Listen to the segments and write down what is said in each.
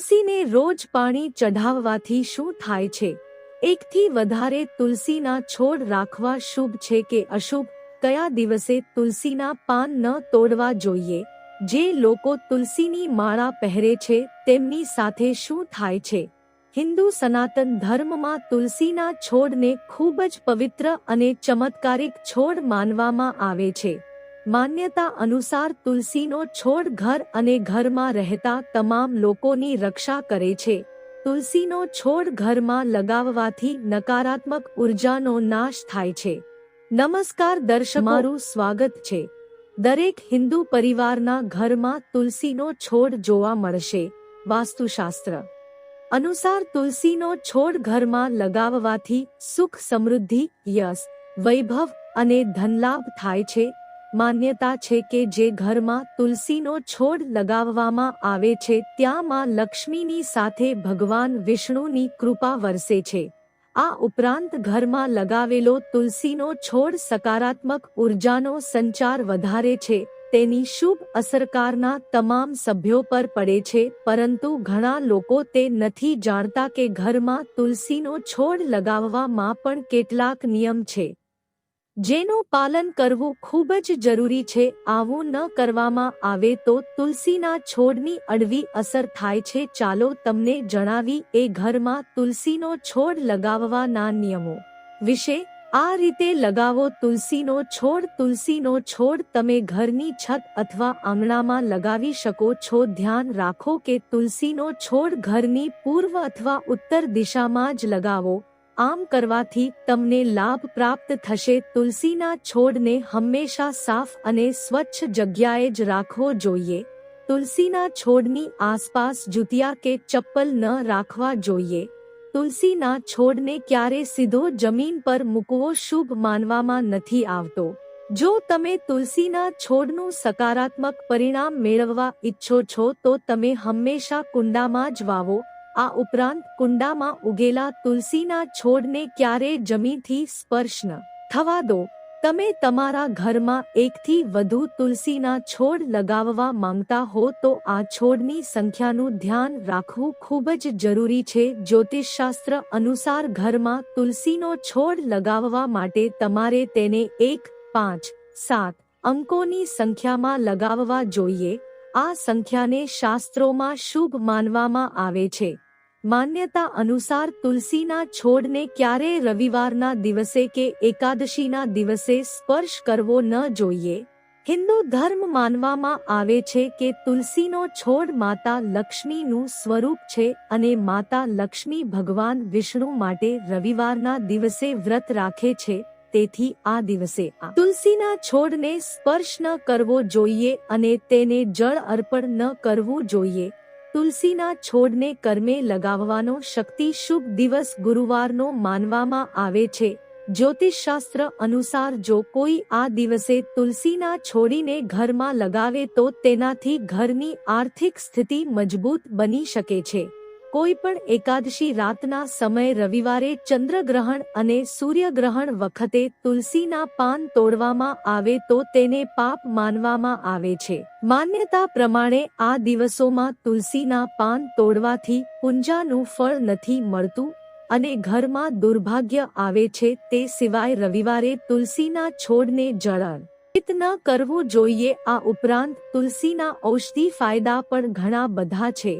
તુલસીને રોજ પાણી ચઢાવવાથી શું થાય છે? એકથી વધારે તુલસીના છોડ રાખવા શુભ છે કે અશુભ? કયા દિવસે તુલસીના પાન ન તોડવા જોઈએ? જે લોકો તુલસીની માળા પહેરે છે, તેમની સાથે શું થાય છે? હિન્દુ સનાતન ધર્મમાં તુલસીના છોડને ખૂબ જ પવિત્ર અને ચમત્કારિક છોડ માનવામાં આવે છે. માન્યતા અનુસાર તુલસીનો છોડ ઘર અને ઘરમાં રહેતા તમામ લોકોની રક્ષા કરે છે. તુલસીનો છોડ ઘરમાં લગાવવાથી નકારાત્મક ઉર્જાનો નાશ થાય છે. નમસ્કાર દર્શક, મારું સ્વાગત છે. દરેક હિન્દુ પરિવારના ઘરમાં તુલસીનો છોડ જોવા મળશે. વાસ્તુશાસ્ત્ર અનુસાર તુલસીનો છોડ ઘરમાં લગાવવાથી સુખ સમૃદ્ધિ, યશ, વૈભવ અને ધનલાભ થાય છે. માન્યતા છે કે જે ઘરમાં તુલસીનો છોડ લગાવવામાં આવે છે ત્યાં માં લક્ષ્મીની સાથે ભગવાન વિષ્ણુની કૃપા વરસે છે. આ ઉપરાંત ઘરમાં લગાવેલો તુલસીનો છોડ સકારાત્મક ઉર્જાનો સંચાર વધારે છે, તેની શુભ અસરકારના તમામ સભ્યો પર પડે છે, પરંતુ ઘણા લોકો તે નથી જાણતા કે ઘરમાં તુલસીનો છોડ લગાવવામાં પણ કેટલાક નિયમ છે. જેનું પાલન કરવું ખૂબ જ જરૂરી છે, આવું ન કરવામાં આવે તો તુલસીના છોડની અડવી અસર થાય છે. ચાલો તમને જણાવી, એ ઘરમાં તુલસીનો છોડ લગાવવાના નિયમો વિશે. આ રીતે લગાવો તુલસીનો છોડ. તુલસીનો છોડ તમે ઘરની છત અથવા આંગણામાં લગાવી શકો છો. ધ્યાન રાખો કે તુલસીનો છોડ ઘરની પૂર્વ અથવા ઉત્તર દિશામાં જ લગાવો. આમ કરવાથી તમને લાભ પ્રાપ્ત થશે. તુલસીના છોડને હંમેશા સાફ અને સ્વચ્છ જગ્યાએ જ રાખવો જોઈએ. તુલસીના છોડની આસપાસ જુતિયા કે ચપ્પલ ન રાખવા જોઈએ. તુલસીના છોડને ક્યારે સીધો જમીન પર મૂકવો શુભ માનવામાં નથી આવતો. જો તમે તુલસીના છોડનું સકારાત્મક પરિણામ મેળવવા ઈચ્છો છો તો તમે હંમેશા કુંડામાં જ વાવો. આ ઉપરાંત કુંડામાં ઉગેલા તુલસીના છોડને ક્યારે જમીનથી સ્પર્શ ન થવા દો. તમે તમારા ઘરમાં એકથી વધુ તુલસીના છોડ લગાવવા માંગતા હો તો આ છોડની સંખ્યાનું ધ્યાન રાખવું ખૂબ જ જરૂરી છે. જ્યોતિષશાસ્ત્ર અનુસાર ઘરમાં તુલસીનો છોડ લગાવવા માટે તમારે તેને એક, પાંચ, સાત અંકોની સંખ્યામાં લગાવવા જોઈએ. આ સંખ્યાને શાસ્ત્રોમાં શુભ માનવામાં આવે છે. માન્યતા અનુસાર તુલસીના છોડને ક્યારેય રવિવારના દિવસે કે એકાદશીના દિવસે સ્પર્શ કરવો ન જોઈએ. હિન્દુ ધર્મ માનવામાં આવે છે કે તુલસીનો છોડ માતા લક્ષ્મીનું સ્વરૂપ છે અને માતા લક્ષ્મી ભગવાન વિષ્ણુ માટે રવિવારના દિવસે વ્રત રાખે છે. તેથી આ દિવસે આ તુલસીના છોડને સ્પર્શ ન કરવો જોઈએ અને તેને જળ અર્પણ ન કરવું જોઈએ. તુલસીના છોડને કર્મે લગાવવાનો શક્તિ શુભ દિવસ ગુરુવારનો માનવામાં આવે છે. જ્યોતિષશાસ્ત્ર અનુસાર જો કોઈ આ દિવસે તુલસીના છોડીને ઘરમાં લગાવે તો તેનાથી ઘરની આર્થિક સ્થિતિ મજબૂત બની શકે છે. કોઈ પણ એકાદશી રાતના સમયે રવિવારે ચંદ્રગ્રહણ અને સૂર્યગ્રહણ વખતે તુલસીના પાન તોડવામાં આવે તો તેને પાપ માનવામાં આવે છે. માન્યતા પ્રમાણે આ દિવસોમાં તુલસીના પાન તોડવાથી પૂંજાનું ફળ નથી મળતું અને ઘરમાં દુર્ભાગ્ય આવે છે તે સિવાય રવિવારે તુલસીના છોડને જળણ ન કરવું જોઈએ આ ઉપરાંત તુલસીના ઔષધિ ફાયદા પણ ઘણા બધા છે.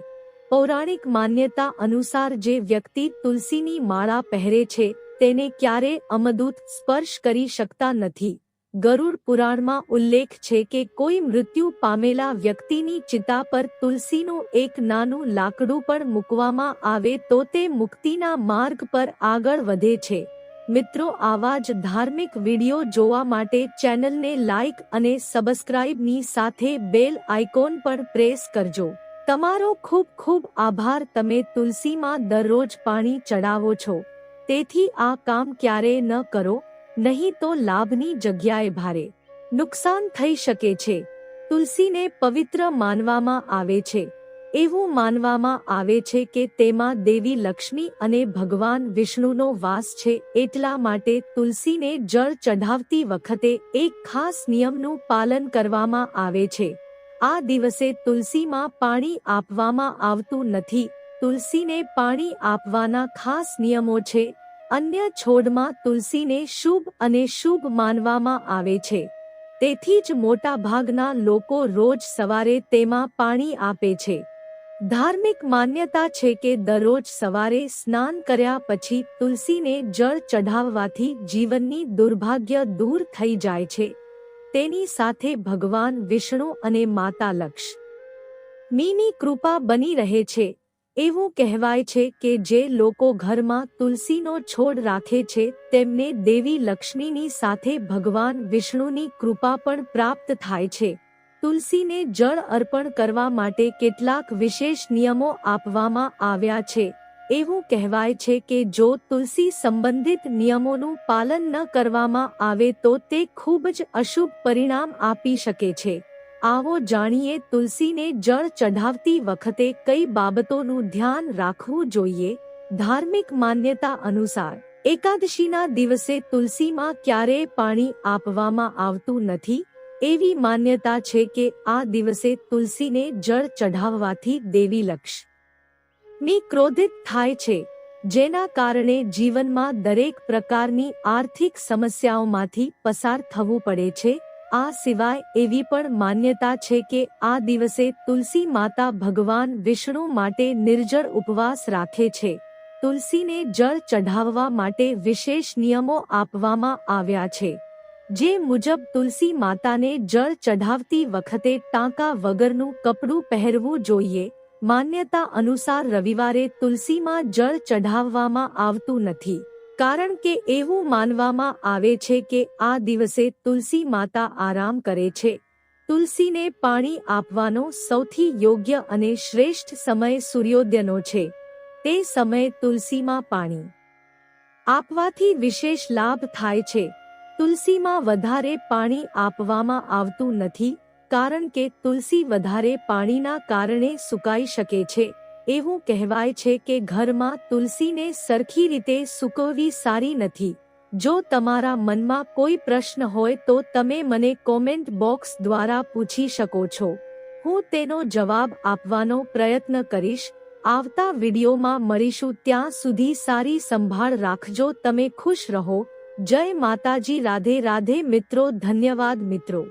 પૌરાણિક માન્યતા અનુસાર જે વ્યક્તિ તુલસીની માળા પહેરે છે, તેને ક્યારે અમદૂત સ્પર્શ કરી શકતા નથી. ગરુડ પુરાણમાં ઉલ્લેખ છે કે કોઈ મૃત્યુ પામેલા વ્યક્તિની ચિતા પર તુલસીનું એક નાનું લાકડું પણ મૂકવામાં આવે તો તે મુક્તિના માર્ગ પર આગળ વધે છે. મિત્રો, આવા જ ધાર્મિક વીડિયો જોવા માટે ચેનલને લાઇક અને સબસ્ક્રાઇબની સાથે બેલ આઇકોન પર પ્રેસ કરજો. તમારો ખૂબ ખૂબ આભાર, તમે તુલસીમાં દરરોજ પાણી ચડાવો છો. તેથી આ કામ ક્યારેય ન કરો, નહીં તો લાભની જગ્યાએ ભારે. નુકસાન થઈ શકે છે. તુલસીને પવિત્ર માનવામાં આવે છે. એવું માનવામાં આવે છે કે તેમાં દેવી લક્ષ્મી અને ભગવાન વિષ્ણુનો વાસ છે એટલા માટે તુલસીને જળ ચઢાવતી વખતે એક ખાસ નિયમનું પાલન કરવામાં આવે છે. આ દિવસે તુલસીમાં પાણી આપવામાં આવતું નથી. તુલસીને પાણી આપવાના ખાસ નિયમો છે. અન્ય છોડમાં તુલસીને શુભ અને શુભ માનવામાં આવે છે. તેથી જ મોટા ભાગના લોકો રોજ સવારે તેમાં પાણી આપે છે. ધાર્મિક માન્યતા છે કે દરરોજ સવારે સ્નાન કર્યા પછી તુલસીને જળ ચઢાવવાથી જીવનની દુર્ભાગ્ય દૂર થઈ જાય છે. તેની સાથે ભગવાન વિષ્ણુ અને માતા લક્ષ. મીની કૃપા બની રહે છે. એવું કહેવાય છે કે જે લોકો ઘરમાં તુલસીનો છોડ રાખે છે, તેમને દેવી લક્ષ્મીની સાથે ભગવાન વિષ્ણુની કૃપા પણ પ્રાપ્ત થાય છે. તુલસીને જળ અર્પણ કરવા માટે કેટલાક વિશેષ નિયમો આપવામાં આવ્યા છે. એવું કહેવાય છે કે જો તુલસી સંબંધિત નિયમોનું પાલન ન કરવામાં આવે તો તે ખૂબ જ અશુભ પરિણામ આપી શકે છે. આવો જાણીએ તુલસીને જળ ચઢાવતી વખતે કઈ બાબતોનું ધ્યાન રાખવું જોઈએ? ધાર્મિક માન્યતા અનુસાર, એકાદશીના દિવસે તુલસીમાં ક્યારેય પાણી આપવામાં આવતું નથી? એવી માન્યતા છે કે આ દિવસે તુલસીને જળ ચઢાવવાથી દેવી લક્ષ ની ક્રોધિત થાય છે, જેના કારણે જીવનમાં દરેક પ્રકારની આર્થિક સમસ્યાઓમાંથી પસાર થવું પડે છે. આ સિવાય એવી પણ માન્યતા છે કે આ દિવસે તુલસી માતા ભગવાન વિષ્ણુ માટે નિર્જળ ઉપવાસ રાખે છે. તુલસીને જળ ચઢાવવા માટે વિશેષ નિયમો આપવામાં આવ્યા છે. જે મુજબ તુલસી માતાને જળ ચઢાવતી વખતે ટાંકા વગરનું કપડું પહેરવું જોઈએ. માન્યતા અનુસાર રવિવારે તુલસીમાં જળ ચઢાવવામાં આવતું નથી. કારણ કે એવું માનવામાં આવે છે કે આ દિવસે તુલસી માતા આરામ કરે છે. તુલસીને પાણી આપવાનો સૌથી યોગ્ય અને શ્રેષ્ઠ સમય સૂર્યોદયનો છે. તે સમયે તુલસીમાં પાણી આપવાથી વિશેષ લાભ થાય છે. તુલસીમાં વધારે પાણી આપવામાં આવતું નથી. કારણ કે તુલસી વધારે પાણીના કારણે સુકાઈ શકે છે. એવું કહેવાય છે કે ઘરમાં તુલસીને સરખી રીતે સૂકવવી સારી નથી. જો તમારા મનમાં કોઈ પ્રશ્ન હોય તો તમે મને કોમેન્ટ બોક્સ દ્વારા પૂછી શકો છો. હું તેનો જવાબ આપવાનો પ્રયત્ન કરીશ. આવતા વિડીયોમાં મળીશું. ત્યાં સુધી સારી સંભાળ રાખજો. તમે ખુશ રહો. જય માતાજી. રાધે રાધે મિત્રો. ધન્યવાદ મિત્રો.